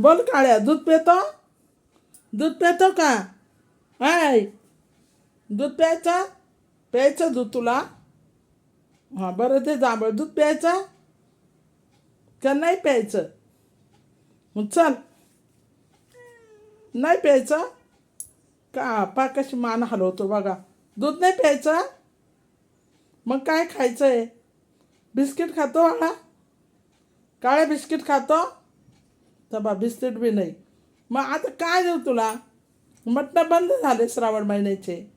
बोल काळ्या दूध पितो? दूध पितो का? आय दूध प्यायचं? प्यायचं दूध तुला? हां बरं ते जांभळ. दूध प्यायचं? का नाही प्यायचं? मग चल. नाही प्यायचं? का पा कशी मान हलवतो बघा. दूध नाही प्यायचं? मग काय खायचं आहे बिस्किट खातो बाळा काळ्या बिस्किट खातो? तर बा बिस्किट बी नाही. मग आता काय देऊ तुला? मटणं बंद झाले श्रावण महिन्याचे.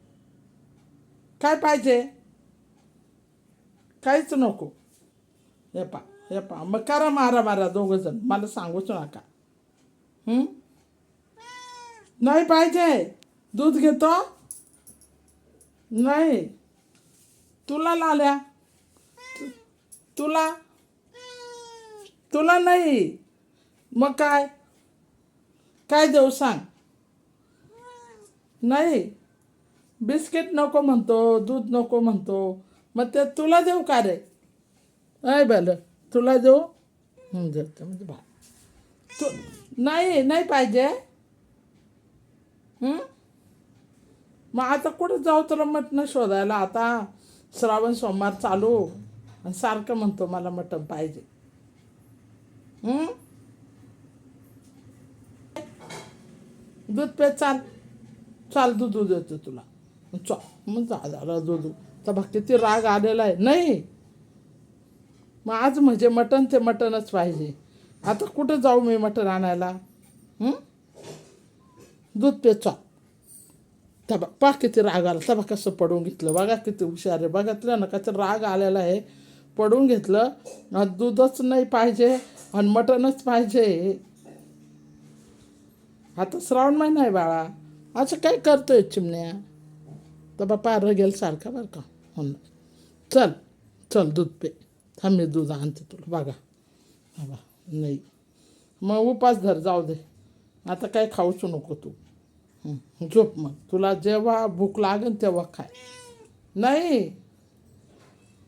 काय पाहिजे? काहीच नको. हे पा हे पा. मग करा मारा मारा दोघं जण. मला सांगूच नका. नाही पाहिजे. दूध घेतो. नाही. तुला लाल्या. तुला. तुला नाही. मग काय? काय देऊ सांग? नाही. बिस्किट नको म्हणतो दूध नको म्हणतो. मग ते तुला देऊ का रे? नाही बरं तुला देऊ? देतो म्हणजे बा तू नाही नाही पाहिजे. मग आता कुठं जाऊ तुला मटणं शोधायला? आता श्रावण सोमवार चालू. आणि सारखं म्हणतो मला मटण पाहिजे. दूध पे चाल. चाल दूध दूध देतो तुला. चा मग जा झालं दूध तर बघ किती राग आलेला आहे. नाही. मग आज म्हणजे मटण ते मटणच पाहिजे. आता कुठं जाऊ मी मटण आणायला? दूध पे चाल तबा पा किती राग आला. तबा कसं पडून घेतलं. बघा किती हुशार आहे. बघा तुला ना कसं राग आलेला आहे. पडून घेतलं. आणि दूधच नाही पाहिजे आणि मटणच पाहिजे. आता श्रावण महिना आहे बाळा. असं काय करतोय चिमण्या? तर बापा रगेल सारखा बरं का? हो ना. चल चल दूध पे. थांब मी दूध आणते तुला. बघा. बाबा नाही. मग उपास धर जाऊ दे. आता काय खाऊच नको तू. झोप मग. तुला जेव्हा भूक लागेल तेव्हा खाय. नाही.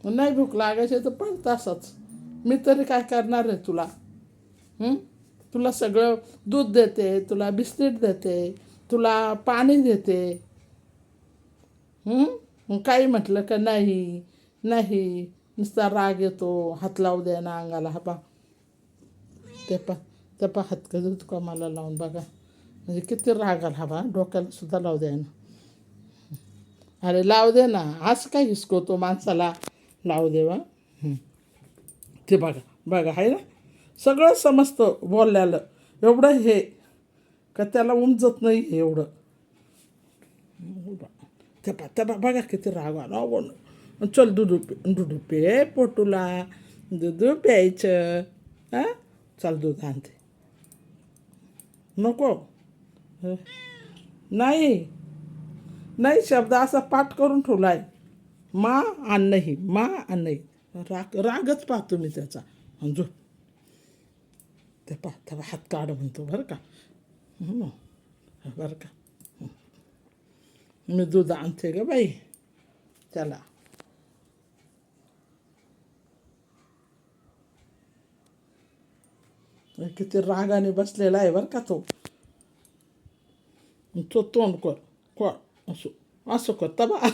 नाही भूक लागायची तर पण तासच. मी तरी काय करणार आहे तुला? तुला सगळं दूध देते तुला बिस्किट देते तुला पाणी देते. काही म्हटलं का नाही नाही. नुसता राग येतो हात लावू द्या ना अंगाला. हा पा. ते पा ते पा हात कधी तुका मला लावून बघा. म्हणजे किती राग आला हा बा डोक्याला सुद्धा लावू द्या ना. अरे लावू दे ना. असं काय हिसकवतो माणसाला? लावू देवा ते बघा. बघा आहे ना? सगळं समजतं बोलल्यालं. एवढं हे का त्याला उमजत नाही हे एवढं. त्या पा त्या बा बघा किती राग आला हो बोल चल दूध पे पे पोटूला दूध प्यायचं. हां? चल दूध आणते. नको. नाही. नाही शब्द असा पाठ करून ठेवला आहे मा आणही मा आणही राग रागच पाहतो मी त्याचा. झोप. ते पा त्याला हात काढ म्हणतो बरं का बरं का मी दूध आणते ग बाई त्याला किती रागाने बसलेला आहे बरं का तो तो तोंड कर कोण असो असं कर तबा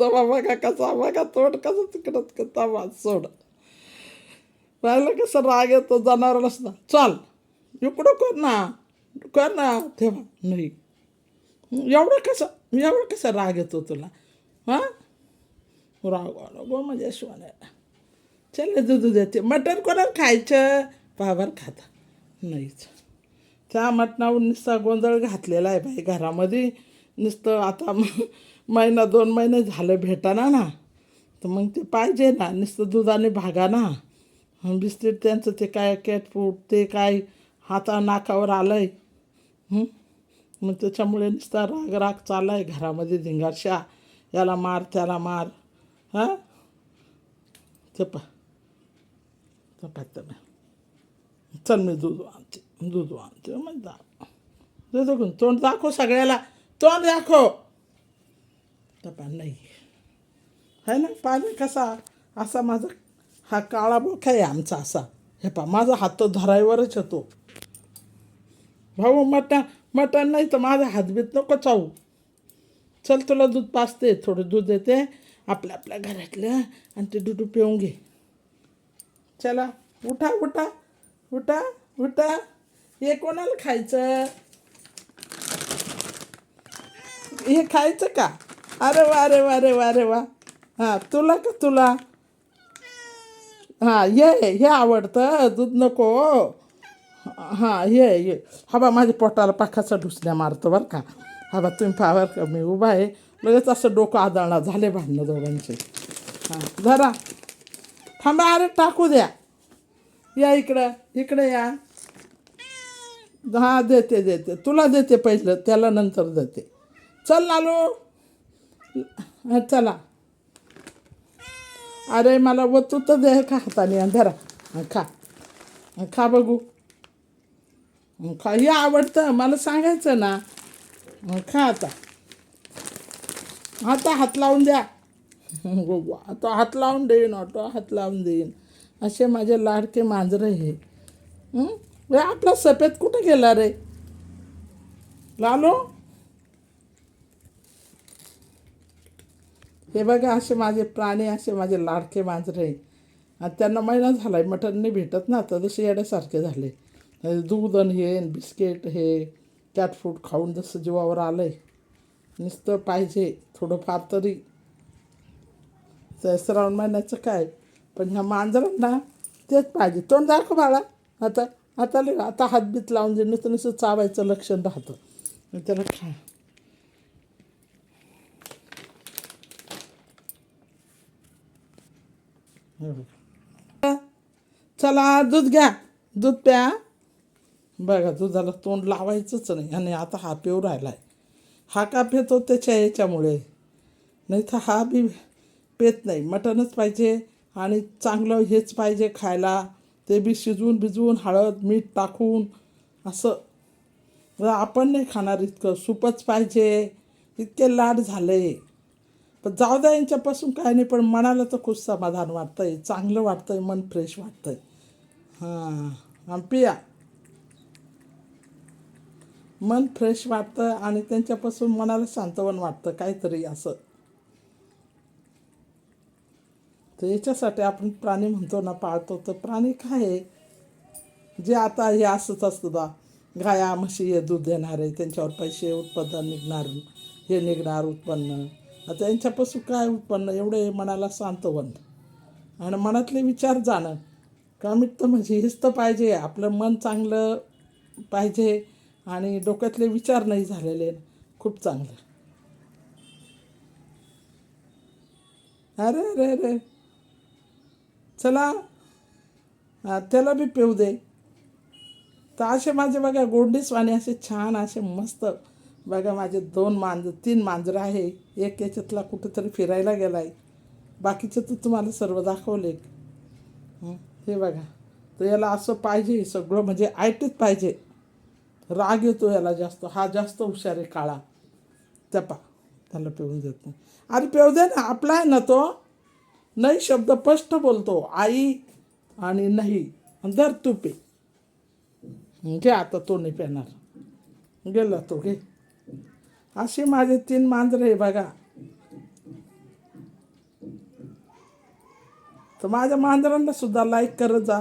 तबा बघा कसा बघा तोंड कसं तिकडत का तबा सोड पाहिलं कसं राग येतो जनावरच ना चाल इकडं कर ना कर ना. तेव्हा नाही. एवढं कसं एवढं कसं राग येतो तुला? हां? राग आला गो म्हणजे शिवाने चल दूध देते. मटण कोणाला खायचं? बाबर खाता. नाहीच. त्या मटणावर नुसता गोंधळ घातलेला आहे बाई घरामध्ये. नुसतं आता महिना दोन महिने झालं भेटाना ना. तर मग ते पाहिजे ना. नुसतं दुधाने भागा ना बिस्किट त्यांचं ते काय कॅट ते काय हाता नाकावर आलं आहे मग त्याच्यामुळे नुसता राग राग चालला आहे घरामध्ये धिंगारशा. याला मार त्याला मार. हां? चपा. चपा चपा. चल मी दूध आणते दूध आणते मग दाखव दूध घेऊन तोंड दाखव सगळ्याला. तोंड दाखव. तपा नाही. है ना? पाणी कसा? असा माझा हा काळा बोखा आहे आमचा असा? हे पा माझा हात तो धरायवरच येतो. भाऊ मटण मटण नाही तर माझा हातबीत नको चावू. चल तुला दूध पाचते थोडं दूध देते आपल्या आपल्या घरातलं आणि ते दूध पिऊन घे. चला उठा उठा उठा उठा. हे कोणाला खायचं? हे खायचं का? अरे वा अरे वा अरे वा अरे वा. हां तुला का तुला? हां ये हे आवडतं दूध नको. हां ये ये. हा बा माझ्या पोटाला पाखाचा ढुसल्या मारतो बरं का. हा बा तुम्ही पावर का मी उभा आहे. लगेच असं डोकं आदळणार झाले भांडणं दोघांचे. हां जरा थांबा अरे टाकू द्या. या इकडं इकडे या. हां देते देते. तुला देते पहिलं त्याला नंतर देते. चल लालू. हां चला. अरे मला वतू तर दे का हाताने अंधारा धरा. खा. खा बघू. खा. हे आवडतं. मला सांगायचं ना. खा आता. आता हात लावून द्या. हं, आता हात लावून देईन ऑटो हात लावून देईन. असे माझे लाडके मांजरं हे. आपला सफेद कुठे गेला रे? लालो? हे बघा असे माझे प्राणी असे माझे लाडके मांजरे. आणि त्यांना महिना झाला आहे मटण नाही भेटत ना तर जसे येण्यासारखे झाले. दूध आणि हे बिस्किट हे कॅट फूड खाऊन जसं जीवावर आलं आहे नुसतं पाहिजे थोडंफार तरी. तर श्रावण महिन्याचं काय? पण ह्या मांजरांना तेच पाहिजे. तोंड दाखव बाळा. आता आता आता हातबीत लावून दे नुसतं नुसतं चावायचं लक्षण राहतं. त्याला खा हे बघा. चला दूध घ्या. दूध प्या. बघा दुधाला तोंड लावायचंच नाही आणि आता हा पिऊ राहिला आहे हा का पितो त्याच्या याच्यामुळे? नाही तर हा बी पेत नाही. मटणच पाहिजे आणि चांगलं हेच पाहिजे खायला. ते बी शिजवून भिजवून हळद मीठ टाकून असं. आपण नाही खाणार इतकं. सूपच पाहिजे. इतके लाड झाले. पण जाऊ द्या यांच्यापासून काय नाही पण मनाला तर खूप समाधान वाटतंय चांगलं वाटतंय मन फ्रेश वाटतंय. हां आणि पिया. मन फ्रेश वाटतं आणि त्यांच्यापासून मनाला शांतवन वाटतं काहीतरी असं. तर याच्यासाठी आपण प्राणी म्हणतो ना पाळतो. तर प्राणी काय आहे? जे आता हे असंच असतं बा गाया म्हशी हे दूध देणारे त्यांच्यावर पैसे उत्पादन निघणार हे निघणार उत्पन्न. आता यांच्यापासून काय उत्पन्न? एवढे मनाला सांत्वन आणि मनातले विचार जाणं. कमीत तर म्हणजे हेच तर पाहिजे. आपलं मन चांगलं पाहिजे आणि डोक्यातले विचार नाही झालेले. खूप चांगलं. अरे अरे अरे. चला. त्याला बी पिऊ दे. तर असे माझे बघा गोंडीसवाणे असे छान असे मस्त बघा माझे दोन मांजर तीन मांजरं आहे. एक याच्यातला कुठंतरी फिरायला गेला आहे बाकीचे तर तुम्हाला सर्व दाखवले. हे? बघा. तर याला असं पाहिजे सगळं म्हणजे आयटीत पाहिजे. राग येतो याला जास्त. हा जास्त हुशार आहे काळा. तपा त्याला पिऊन देत नाही. अरे पिऊ दे ना. आपला आहे ना तो. नाही शब्द स्पष्ट बोलतो. आई आणि नाही. दर तू पे. घे आता तो नाही पेणार. गेला तो घे. असे माझे तीन मांजरं आहे बघा. तर माझ्या मांजरांना सुद्धा लाईक करत जा.